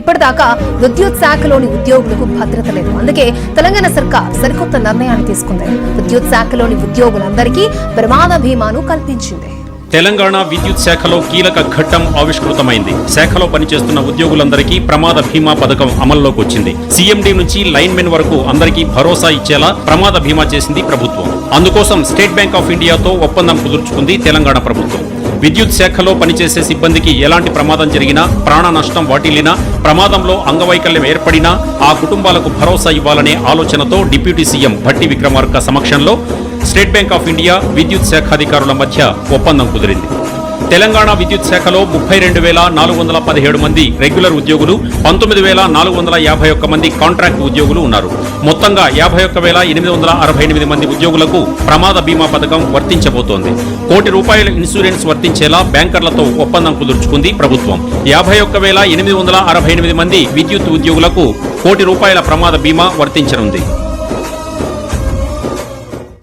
ఇప్పటిదాకా విద్యుత్ శాఖలోని ఉద్యోగులకు భద్రత లేదు. అందుకే తెలంగాణ సర్కార్ సరికొత్త నిర్ణయాన్ని తీసుకుంది. విద్యుత్ శాఖలోని ఉద్యోగులందరికీ ప్రమాద బీమాను కల్పించింది. తెలంగాణ విద్యుత్ శాఖలో కీలక ఘట్టం ఆవిష్కృతమైంది. శాఖలో పనిచేస్తున్న ఉద్యోగులందరికీ ప్రమాద బీమా పథకం అమల్లోకి వచ్చింది. సీఎండీ నుంచి లైన్ మెన్ వరకు అందరికీ భరోసా ఇచ్చేలా ప్రమాద బీమా చేసింది ప్రభుత్వం. అందుకోసం స్టేట్ బ్యాంక్ ఆఫ్ ఇండియాతో ఒప్పందం కుదుర్చుకుంది తెలంగాణ ప్రభుత్వం. విద్యుత్ శాఖలో పనిచేసే సిబ్బందికి ఎలాంటి ప్రమాదం జరిగినా ప్రాణ నష్టం వాటిల్లినా ప్రమాదంలో అంగవైకల్యం ఏర్పడినా ఆ కుటుంబాలకు భరోసా ఇవ్వాలనే ఆలోచనతో డిప్యూటీ సీఎం భట్టి విక్రమార్క సమక్షంలో స్టేట్ బ్యాంక్ ఆఫ్ ఇండియా విద్యుత్ శాఖాధికారుల మధ్య ఒప్పందం కుదిరింది. తెలంగాణ విద్యుత్ శాఖలో ముప్పై రెండు వేల నాలుగు వందల పదిహేడు మంది రెగ్యులర్ ఉద్యోగులు పంతొమ్మిది వేల నాలుగు వందల యాభై ఒక్క మంది కాంట్రాక్ట్ ఉద్యోగులు ఉన్నారు. మొత్తంగా యాభై ఒక్క వేల ఎనిమిది వందల అరవై ఎనిమిది మంది ఉద్యోగులకు ప్రమాద బీమా పథకం వర్తించబోతోంది. కోటి రూపాయల ఇన్సూరెన్స్ వర్తించేలా బ్యాంకర్లతో ఒప్పందం కుదుర్చుకుంది ప్రభుత్వం. యాభై ఒక్క వేల ఎనిమిది వందల అరవై ఎనిమిది మంది విద్యుత్ ఉద్యోగులకు కోటి రూపాయల ప్రమాద బీమా వర్తించనుంది.